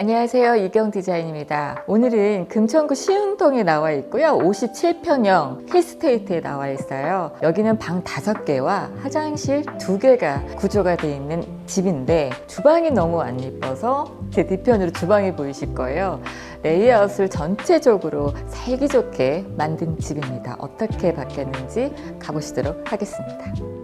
안녕하세요. 이경 디자인입니다. 오늘은 금천구 시흥동에 나와 있고요. 57평형 힐스테이트에 나와 있어요. 여기는 방 5개와 화장실 2개가 구조가 되어 있는 집인데 주방이 너무 안 예뻐서 제 뒤편으로 주방이 보이실 거예요. 레이아웃을 전체적으로 살기 좋게 만든 집입니다. 어떻게 바뀌었는지 가보시도록 하겠습니다.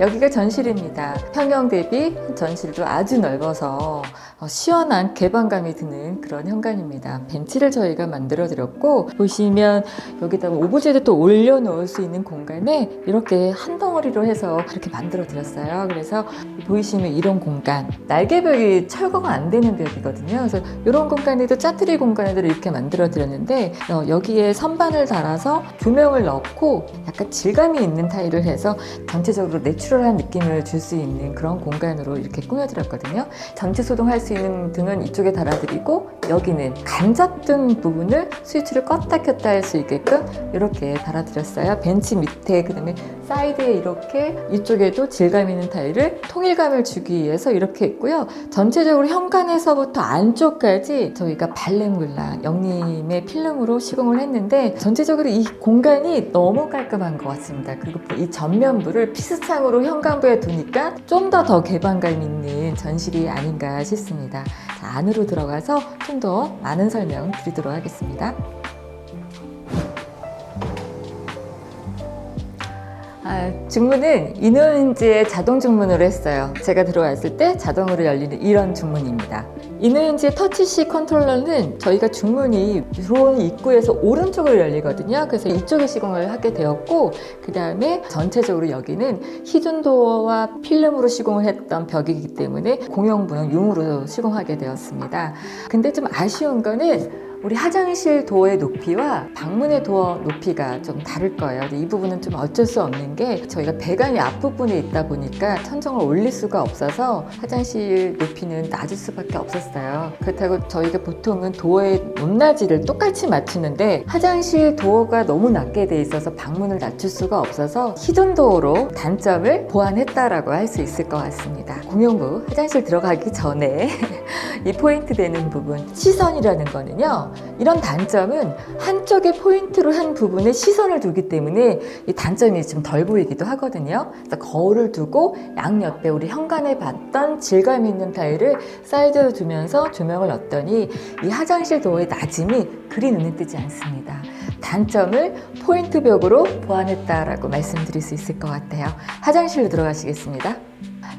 여기가 전실입니다. 평형 대비 전실도 아주 넓어서 어, 시원한 개방감이 드는 그런 현관입니다. 벤치를 저희가 만들어 드렸고 보시면 여기다 오브제도 또 올려놓을 수 있는 공간에 이렇게 한 덩어리로 해서 이렇게 만들어 드렸어요. 그래서 보이시면 이런 공간 날개벽이 철거가 안 되는 벽이거든요. 그래서 이런 공간에도 짜투리 공간에도 이렇게 만들어 드렸는데 어, 여기에 선반을 달아서 조명을 넣고 약간 질감이 있는 타일을 해서 전체적으로 내추 럴한 느낌을 줄 수 있는 그런 공간으로 이렇게 꾸며드렸거든요. 전체 소동할 수 있는 등은 이쪽에 달아드리고 여기는 간접등 부분을 스위치를 껐다 켰다 할 수 있게끔 이렇게 달아드렸어요. 벤치 밑에 그다음에 사이드에 이렇게 이쪽에도 질감 있는 타일을 통일감을 주기 위해서 이렇게 했고요. 전체적으로 현관에서부터 안쪽까지 저희가 발렌글라 영림의 필름으로 시공을 했는데 전체적으로 이 공간이 너무 깔끔한 것 같습니다. 그리고 이 전면부를 피스창으로 현관부에 두니까 좀 더더 개방감 있는 전실이 아닌가 싶습니다. 자, 안으로 들어가서 좀 더 많은 설명 드리도록 하겠습니다. 아, 중문은 이노인지의 자동 중문으로 했어요. 제가 들어왔을 때 자동으로 열리는 이런 중문입니다. 이노인지의 터치식 컨트롤러는 저희가 중문이 들어오는 입구에서 오른쪽으로 열리거든요. 그래서 이쪽에 시공을 하게 되었고, 그 다음에 전체적으로 여기는 히든도어와 필름으로 시공을 했던 벽이기 때문에 공용부는 융으로 시공하게 되었습니다. 근데 좀 아쉬운 거는 우리 화장실 도어의 높이와 방문의 도어 높이가 좀 다를 거예요. 이 부분은 좀 어쩔 수 없는 게 저희가 배관이 앞부분에 있다 보니까 천정을 올릴 수가 없어서 화장실 높이는 낮을 수밖에 없었어요. 그렇다고 저희가 보통은 도어의 높낮이를 똑같이 맞추는데 화장실 도어가 너무 낮게 돼 있어서 방문을 낮출 수가 없어서 히든 도어로 단점을 보완했다라고 할 수 있을 것 같습니다. 공용부 화장실 들어가기 전에 이 포인트 되는 부분 시선이라는 거는요. 이런 단점은 한쪽에 포인트로 한 부분에 시선을 두기 때문에 이 단점이 좀 덜 보이기도 하거든요. 그래서 거울을 두고 양옆에 우리 현관에 봤던 질감 있는 타일을 사이드로 두면서 조명을 넣었더니 이 화장실 도어의 낮음이 그리 눈에 띄지 않습니다. 단점을 포인트 벽으로 보완했다라고 말씀드릴 수 있을 것 같아요. 화장실로 들어가시겠습니다.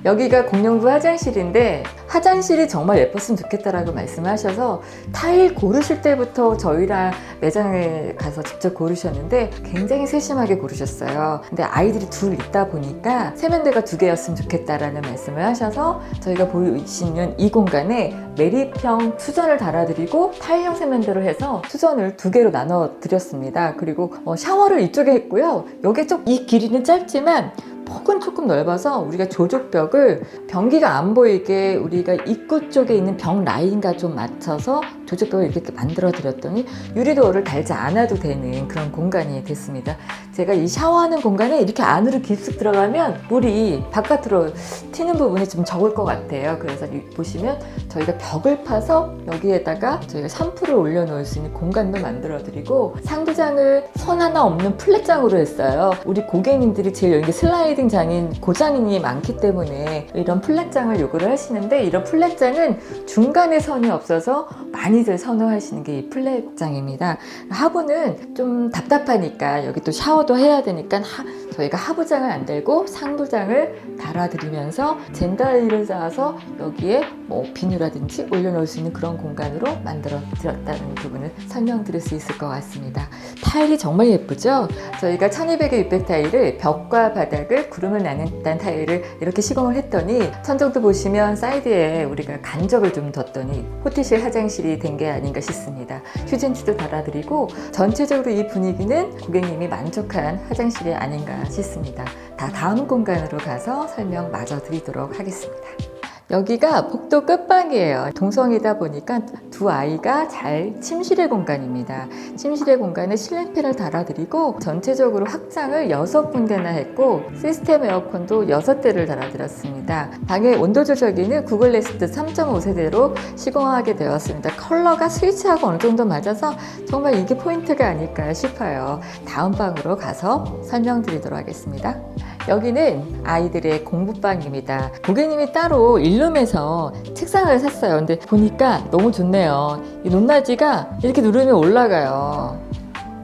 여기가 공용부 화장실인데 화장실이 정말 예뻤으면 좋겠다라고 말씀하셔서 타일 고르실 때부터 저희랑 매장에 가서 직접 고르셨는데 굉장히 세심하게 고르셨어요. 근데 아이들이 둘 있다 보니까 세면대가 두 개였으면 좋겠다라는 말씀을 하셔서 저희가 보시는 이 공간에 메리평 수전을 달아드리고 타일형 세면대로 해서 수전을 두 개로 나눠 드렸습니다. 그리고 어, 샤워를 이쪽에 했고요. 여기 좀이 길이는 짧지만 폭은 조금 넓어서 우리가 조족벽을 변기가 안 보이게 우리가 입구 쪽에 있는 벽 라인과 좀 맞춰서 조족벽을 이렇게 만들어 드렸더니 유리도어를 달지 않아도 되는 그런 공간이 됐습니다. 제가 이 샤워하는 공간에 이렇게 안으로 깊숙 들어가면 물이 바깥으로 튀는 부분이 좀 적을 것 같아요. 그래서 이- 보시면 저희가 벽을 파서 여기에다가 저희가 샴푸를 올려놓을 수 있는 공간도 만들어 드리고 상부장을 선 하나 없는 플랫장으로 했어요. 우리 고객님들이 제일 여기 슬라이 딩 장인 고장인이 많기 때문에 이런 플랫장을 요구를 하시는데 이런 플랫장은 중간에 선이 없어서 많이들 선호하시는 게 이 플랫장입니다. 하부는 좀 답답하니까 여기 또 샤워도 해야 되니까 하- 저희가 하부장을 안 달고 상부장을 달아드리면서 젠다리를 쌓아서 여기에 뭐 비누라든지 올려놓을 수 있는 그런 공간으로 만들어 드렸다는 부분을 설명드릴 수 있을 것 같습니다. 타일이 정말 예쁘죠? 저희가 1200의 600 타일을 벽과 바닥을 구름을 듯한 타일을 이렇게 시공을 했더니 천정도 보시면 사이드에 우리가 간접을 좀 뒀더니 호텔실 화장실이 된 게 아닌가 싶습니다. 휴진치도 달아드리고 전체적으로 이 분위기는 고객님이 만족한 화장실이 아닌가 싶습니다. 다 다음 공간으로 가서 설명 마저 드리도록 하겠습니다. 여기가 복도 끝방이에요. 동성이다 보니까 두 아이가 잘 침실의 공간입니다. 침실의 공간에 실내팬을 달아드리고 전체적으로 확장을 여섯 군데나 했고 시스템 에어컨도 여섯 대를 달아드렸습니다. 방의 온도 조절기는 구글 네스트 3.5세대로 시공하게 되었습니다. 컬러가 스위치하고 어느 정도 맞아서 정말 이게 포인트가 아닐까 싶어요. 다음 방으로 가서 설명드리도록 하겠습니다. 여기는 아이들의 공부방입니다. 고객님이 따로 일룸에서 책상을 샀어요. 근데 보니까 너무 좋네요. 이 높낮이가 이렇게 누르면 올라가요.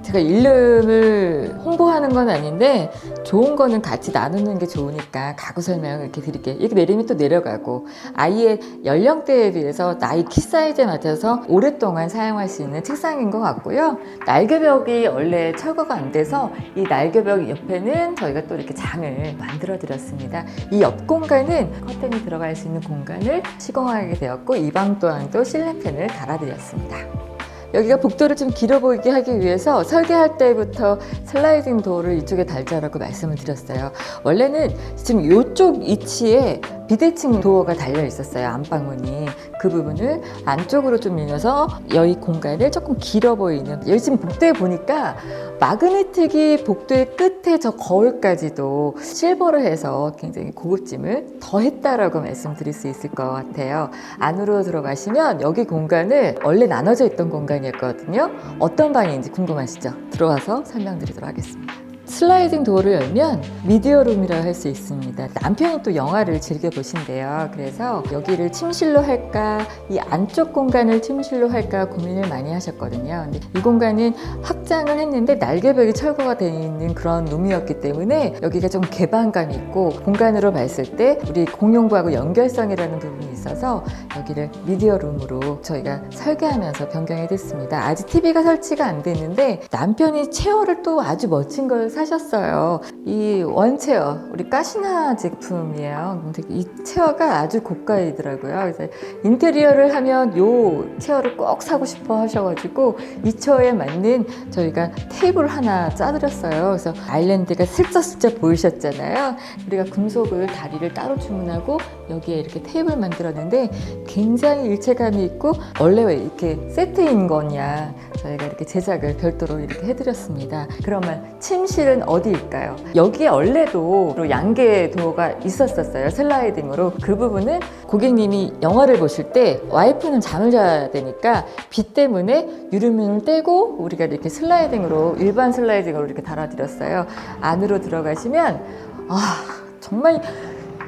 제가 일름을 홍보하는 건 아닌데 좋은 거는 같이 나누는 게 좋으니까 가구 설명을 이렇게 드릴게요. 이렇게 내리면 또 내려가고 아이의 연령대에 비해서 나이 키 사이즈에 맞춰서 오랫동안 사용할 수 있는 책상인 것 같고요. 날개벽이 원래 철거가 안 돼서 이 날개벽 옆에는 저희가 또 이렇게 장을 만들어 드렸습니다. 이 옆 공간은 커튼이 들어갈 수 있는 공간을 시공하게 되었고 이 방 또한도 실내팬을 달아드렸습니다. 여기가 복도를 좀 길어 보이게 하기 위해서 설계할 때부터 슬라이딩 도어를 이쪽에 달자라고 말씀을 드렸어요. 원래는 지금 이쪽 위치에 비대칭 도어가 달려 있었어요. 안방문이. 그 부분을 안쪽으로 좀 밀면서 여기 공간을 조금 길어 보이는. 지금 복도에 보니까 마그네틱이 복도의 끝에 저 거울까지도 실버를 해서 굉장히 고급짐을 더했다라고 말씀드릴 수 있을 것 같아요. 안으로 들어가시면 여기 공간을 원래 나눠져 있던 공간이었거든요. 어떤 방인지 궁금하시죠? 들어와서 설명드리도록 하겠습니다. 슬라이딩 도어를 열면 미디어 룸이라 할 수 있습니다. 남편이 또 영화를 즐겨 보신대요. 그래서 여기를 침실로 할까, 이 안쪽 공간을 침실로 할까 고민을 많이 하셨거든요. 근데 이 공간은 확장을 했는데 날개벽이 철거가 되어 있는 그런 룸이었기 때문에 여기가 좀 개방감이 있고 공간으로 봤을 때 우리 공용부하고 연결성이라는 부분이 있어서 여기를 미디어 룸으로 저희가 설계하면서 변경이 됐습니다. 아직 TV가 설치가 안 됐는데 남편이 체어를 또 아주 멋진 걸 사 셨어요. 이 원체어, 우리 까시나 제품이에요. 근데 이 체어가 아주 고가이더라고요. 그래서 인테리어를 하면 요 체어를 꼭 사고 싶어 하셔가지고 이 체어에 맞는 저희가 테이블 하나 짜드렸어요. 그래서 아일랜드가 슬쩍슬쩍 보이셨잖아요. 우리가 금속을 다리를 따로 주문하고 여기에 이렇게 테이블 만들었는데 굉장히 일체감이 있고 원래 왜 이렇게 세트인 거냐 저희가 이렇게 제작을 별도로 이렇게 해드렸습니다. 그러면 침실 은 어디일까요? 여기에 원래도 양계 도어가 있었었어요. 슬라이딩으로 그 부분은 고객님이 영화를 보실 때 와이프는 잠을 자야 되니까 빛 때문에 유리문을 떼고 우리가 이렇게 슬라이딩으로 일반 슬라이딩으로 이렇게 달아드렸어요. 안으로 들어가시면 아 정말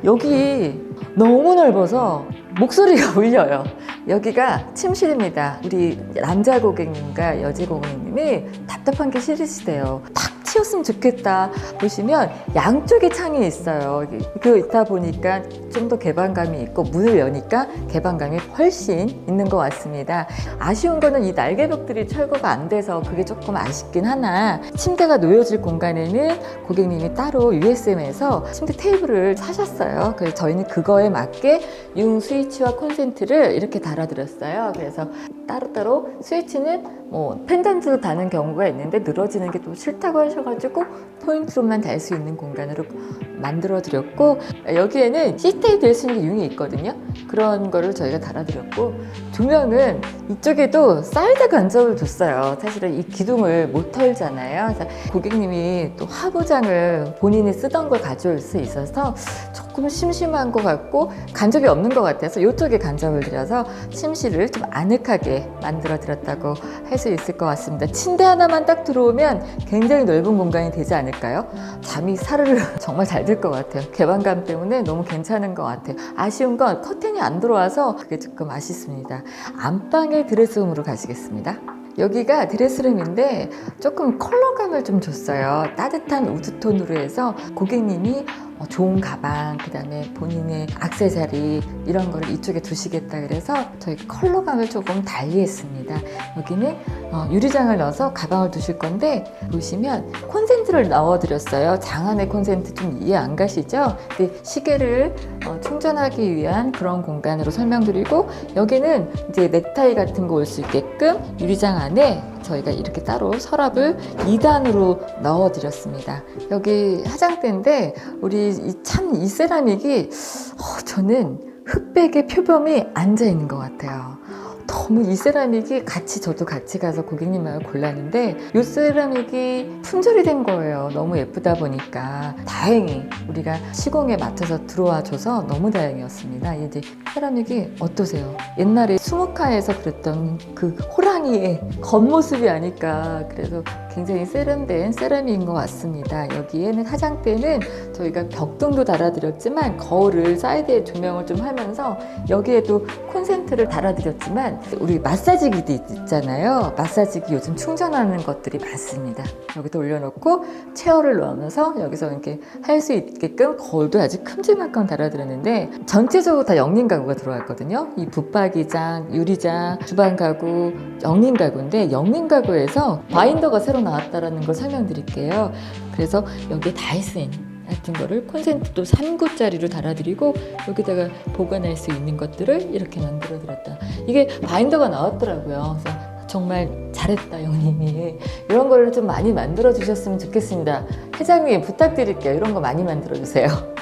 여기 너무 넓어서 목소리가 울려요. 여기가 침실입니다. 우리 남자 고객님과 여자 고객님이 답답한 게 싫으시대요. 탁 치웠으면 좋겠다. 보시면 양쪽에 창이 있어요. 그 있다 보니까 좀 더 개방감이 있고 문을 여니까 개방감이 훨씬 있는 것 같습니다. 아쉬운 거는 이 날개벽들이 철거가 안 돼서 그게 조금 아쉽긴 하나 침대가 놓여질 공간에는 고객님이 따로 USM에서 침대 테이블을 사셨어요. 그래서 저희는 그거에 맞게 융 스위치와 콘센트를 이렇게 달아드렸어요. 그래서 따로따로 스위치는 뭐 펜던트로 다는 경우가 있는데 늘어지는 게 또 싫다고 하셔 가지고 포인트로만 달 수 있는 공간으로 만들어 드렸고 여기에는 시스템이 될수 있는 게 융이 있거든요. 그런 거를 저희가 달아드렸고 조명은 이쪽에도 사이드 간접을 뒀어요. 사실은 이 기둥을 못 털잖아요. 그래서 고객님이 또 화보장을 본인이 쓰던 걸 가져올 수 있어서 조금 심심한 것 같고 간접이 없는 것 같아서 이쪽에 간접을 들여서 침실을 좀 아늑하게 만들어 드렸다고 할 수 있을 것 같습니다. 침대 하나만 딱 들어오면 굉장히 넓은 공간이 되지 않을까요? 잠이 사르르 정말 잘 들 것 같아요. 개방감 때문에 너무 괜찮은 것 같아요. 아쉬운 건 커튼이 안 들어와서 그게 조금 아쉽습니다. 안방의 드레스룸으로 가시겠습니다. 여기가 드레스룸인데 조금 컬러감을 좀 줬어요. 따뜻한 우드톤으로 해서 고객님이 어, 좋은 가방, 그 다음에 본인의 악세사리 이런 거를 이쪽에 두시겠다 그래서 저희 컬러감을 조금 달리 했습니다. 여기는 어, 유리장을 넣어서 가방을 두실 건데 보시면 콘센트를 넣어드렸어요. 장 안에 콘센트 좀 이해 안 가시죠? 근데 시계를 어, 충전하기 위한 그런 공간으로 설명드리고 여기는 이제 넥타이 같은 거 올 수 있게끔 유리장 안에 저희가 이렇게 따로 서랍을 2단으로 넣어드렸습니다. 여기 화장대인데 우리 참 이 세라믹이 어, 저는 흑백의 표범이 앉아 있는 것 같아요. 너무 이 세라믹이 같이 저도 같이 가서 고객님하고 골랐는데 이 세라믹이 품절이 된 거예요. 너무 예쁘다 보니까 다행히 우리가 시공에 맞춰서 들어와 줘서 너무 다행이었습니다. 이제 세라믹이 어떠세요? 옛날에 수목화에서 그랬던 그 호랑이의 겉모습이 아닐까 그래서 굉장히 세련된 세라믹인 것 같습니다. 여기에는 화장대는 저희가 벽등도 달아드렸지만 거울을 사이드에 조명을 좀 하면서 여기에도 콘센트를 달아드렸지만 우리 마사지기도 있잖아요. 마사지기 요즘 충전하는 것들이 많습니다. 여기다 올려놓고 체어를 넣으면서 여기서 이렇게 할 수 있게끔 거울도 아주 큼지막한 달아드렸는데 전체적으로 다 영림 가구가 들어왔거든요. 이 붙박이장, 유리장, 주방 가구, 영림 가구인데 영림 가구에서 바인더가 새로 나왔다라는 걸 설명드릴게요. 그래서 여기에 다이슨 같은 거를 콘센트도 3구짜리로 달아드리고 여기다가 보관할 수 있는 것들을 이렇게 만들어 드렸다. 이게 바인더가 나왔더라고요. 정말 잘했다 영님이 이런 거를 좀 많이 만들어 주셨으면 좋겠습니다. 회장님 부탁드릴게요. 이런 거 많이 만들어 주세요.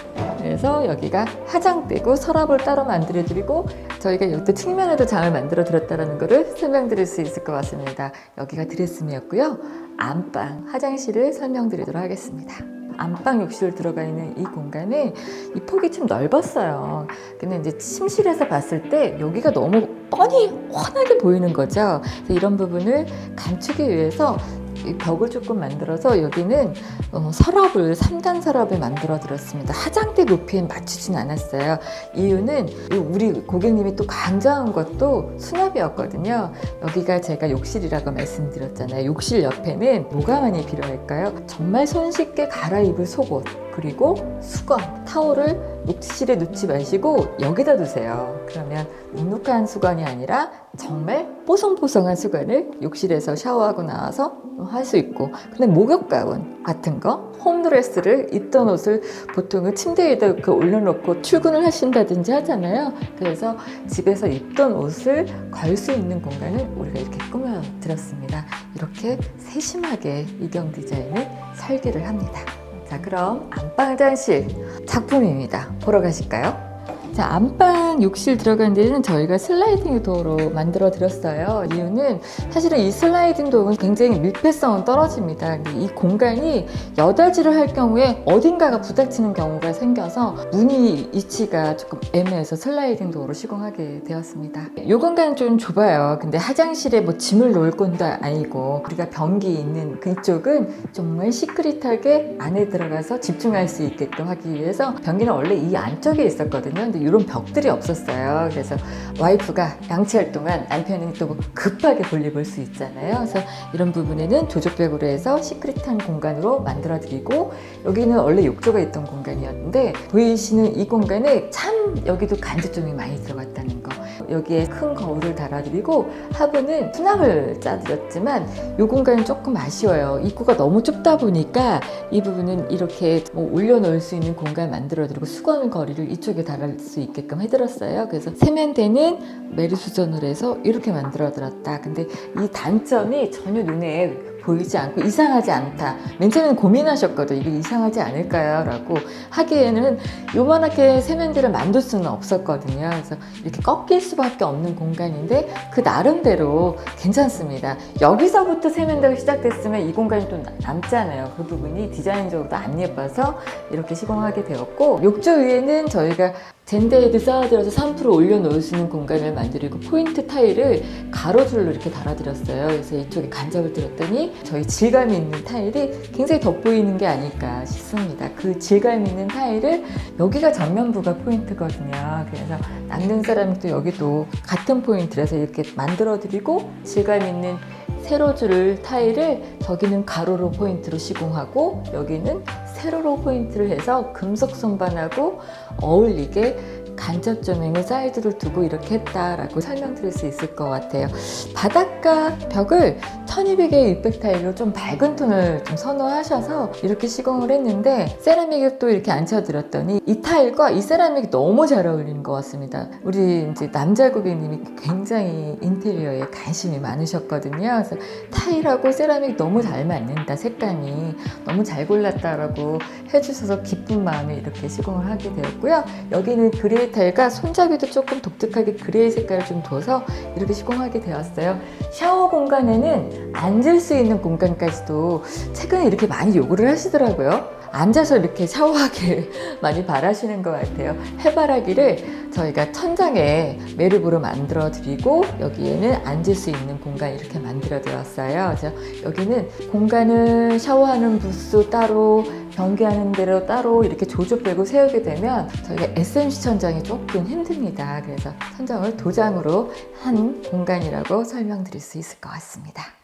그래서 여기가 화장대고 서랍을 따로 만들어 드리고 저희가 여기 측면에도 장을 만들어 드렸다는 것을 설명드릴 수 있을 것 같습니다. 여기가 드레스룸이었고요. 안방 화장실을 설명드리도록 하겠습니다. 안방 욕실 들어가 있는 이 공간은 이 폭이 좀 넓었어요. 근데 이제 침실에서 봤을 때 여기가 너무 뻔히 훤하게 보이는 거죠. 이런 부분을 감추기 위해서 이 벽을 조금 만들어서 여기는 어, 서랍을 3단 서랍을 만들어 드렸습니다. 화장대 높이에 맞추진 않았어요. 이유는 이 우리 고객님이 또 강조한 것도 수납이었거든요. 여기가 제가 욕실이라고 말씀드렸잖아요. 욕실 옆에는 뭐가 많이 필요할까요? 정말 손쉽게 갈아입을 속옷 그리고 수건, 타올을 욕실에 놓지 마시고 여기다 두세요. 그러면 눅눅한 수건이 아니라 정말 뽀송뽀송한 수건을 욕실에서 샤워하고 나와서 할 수 있고 근데 목욕 가운 같은 거 홈드레스를 입던 옷을 보통은 침대에다 올려놓고 출근을 하신다든지 하잖아요. 그래서 집에서 입던 옷을 걸 수 있는 공간을 우리가 이렇게 꾸며 드렸습니다. 이렇게 세심하게 이경 디자인을 설계를 합니다. 자 그럼 안방 화장실 작품입니다 보러 가실까요? 자, 안방 욕실 들어간 데는 저희가 슬라이딩 도어로 만들어 드렸어요. 이유는 사실은 이 슬라이딩 도어는 굉장히 밀폐성은 떨어집니다. 이 공간이 여닫이를 할 경우에 어딘가가 부닥치는 경우가 생겨서 문이 위치가 조금 애매해서 슬라이딩 도어로 시공하게 되었습니다. 이 공간은 좀 좁아요. 근데 화장실에 뭐 짐을 놓을 건도 아니고 우리가 변기 있는 그쪽은 정말 시크릿하게 안에 들어가서 집중할 수 있게끔 하기 위해서 변기는 원래 이 안쪽에 있었거든요. 근데 이런 벽들이 없었어요. 그래서 와이프가 양치할 동안 남편이 또 급하게 볼일 볼수 있잖아요. 그래서 이런 부분에는 조조벽으로 해서 시크릿한 공간으로 만들어 드리고 여기는 원래 욕조가 있던 공간이었는데 보이시는 이 공간에 참 여기도 간접점이 많이 들어갔다는 거. 여기에 큰 거울을 달아드리고 하부는 수납을 짜드렸지만 이 공간은 조금 아쉬워요. 입구가 너무 좁다 보니까 이 부분은 이렇게 뭐 올려놓을 수 있는 공간 만들어드리고 수건 거리를 이쪽에 달할 수 있게끔 해드렸어요. 그래서 세면대는 메리수전을 해서 이렇게 만들어드렸다. 근데 이 단점이 전혀 눈에 보이지 않고 이상하지 않다. 맨 처음에는 고민하셨거든. 이게 이상하지 않을까요? 라고 하기에는 요만하게 세면대를 만들 수는 없었거든요. 그래서 이렇게 꺾일 수밖에 없는 공간인데 그 나름대로 괜찮습니다. 여기서부터 세면대가 시작됐으면 이 공간이 또 남잖아요. 그 부분이 디자인적으로도 안 예뻐서 이렇게 시공하게 되었고 욕조 위에는 저희가 젠데이드 쌓아들여서 3% 올려놓을 수 있는 공간을 만들고 포인트 타일을 가로줄로 이렇게 달아드렸어요. 그래서 이쪽에 간접을 드렸더니 저희 질감 있는 타일이 굉장히 돋보이는 게 아닐까 싶습니다. 그 질감 있는 타일을 여기가 전면부가 포인트거든요. 그래서 남는 세라믹도 여기도 같은 포인트라서 이렇게 만들어드리고 질감 있는 세로줄 타일을 저기는 가로로 포인트로 시공하고 여기는 세로로 포인트를 해서 금속 선반하고 어울리게 간접 조명의 사이드를 두고 이렇게 했다라고 설명드릴 수 있을 것 같아요. 바닷가 벽을 1200의 600 타일로 좀 밝은 톤을 좀 선호하셔서 이렇게 시공을 했는데 세라믹을 또 이렇게 앉혀드렸더니 이 타일과 이 세라믹이 너무 잘 어울리는 것 같습니다. 우리 이제 남자 고객님이 굉장히 인테리어에 관심이 많으셨거든요. 그래서 타일하고 세라믹 너무 잘 맞는다 색감이 너무 잘 골랐다라고 해주셔서 기쁜 마음에 이렇게 시공을 하게 되었고요. 여기는 그레이 트 스타일과 손잡이도 조금 독특하게 그레이 색깔을 좀 둬서 이렇게 시공하게 되었어요. 샤워 공간에는 앉을 수 있는 공간까지도 최근에 이렇게 많이 요구를 하시더라고요. 앉아서 이렇게 샤워하길 많이 바라시는 것 같아요. 해바라기를 저희가 천장에 매립으로 만들어 드리고 여기에는 앉을 수 있는 공간 이렇게 만들어 드렸어요. 여기는 공간을 샤워하는 부스 따로 변기하는 대로 따로 이렇게 조조 빼고 세우게 되면 저희가 SMC 천장이 조금 힘듭니다. 그래서 천장을 도장으로 한 공간이라고 설명드릴 수 있을 것 같습니다.